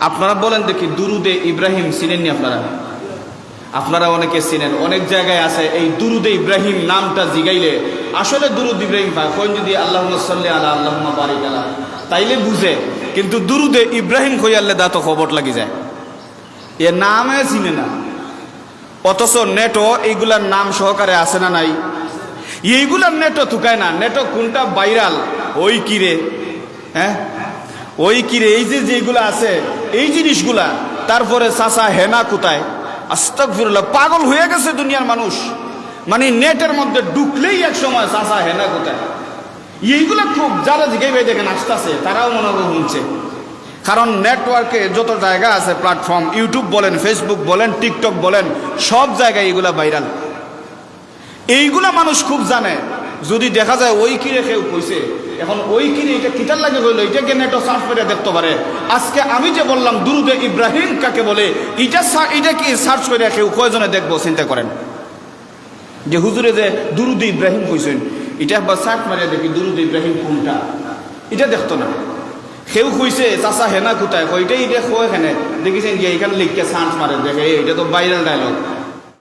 আপনারা বলেন দেখি দুরুদে ইব্রাহিম চিনেননি আপনারা? আপনারা অনেকে চিনেন, অনেক জায়গায় আছে এই দুরুদে ইব্রাহিম নামটা জিগাইলে। আসলে দুরুদ ইব্রাহিম কোন যদি আল্লাহ সাল্লি আল্লাহ আল্লাহ বারিক আলা, তাইলে বুঝে। কিন্তু দুরুদে ইব্রাহিম কইয়ালে দা তো খবর লাগি যায়। এ নামে চিনে না। অথচ নেটও এইগুলার নাম সহকারে আছে না নাই? এইগুলার নেটও থুকায় না। নেটও কোনটা ভাইরাল? ওই কিরে হ্যাঁ? ওই কিরে এই যে যেগুলো আছে, এই জিনিসগুলা, তারপরে চাচা হেনা কোথায়? আস্তাকফিরুল্লাহ পাগল হয়ে গেছে দুনিয়ার মানুষ। মানে নেটের মধ্যে ঢুকলেই এক সময় চাচা হেনা কোথায়? এইগুলা খুব যারা জিগাইবে দেখেন, আসতেছে, তারাও মনে শুনছে। কারণ নেটওয়ার্কে যত জায়গা আছে প্ল্যাটফর্ম ইউটিউব বলেন ফেসবুক বলেন টিকটক বলেন, সব জায়গায় এইগুলা ভাইরাল এইগুলা মানুষ খুব জানে। যদি দেখা যায় ওই কিরে কেউ কইছে এখন ওই কিরে এটা কিতার লাগে হইল এটাকে নেটও সার্চ করে দেখতে পারে? আজকে আমি যে বললাম দুরুদে ইব্রাহিম কাকে বলে এটা এটা কি সার্চ করে কেউ কয়জনে দেখব চিন্তা করেন। যে হুজুরে যে দুরুদে ইব্রাহিম কইছেন এটা একবার সার্চ মারিয়া দেখি দুরুদে ইব্রাহিম কোনটা? এটা দেখতো না। সেও কইছে চাচা হেনা কোথায়? কইটাই এটা কয় এখানে। দেখেছেন যে এখানে লিখকে সার্চ মারে দেখে "এই, এটা তো ভাইরাল ডায়লগ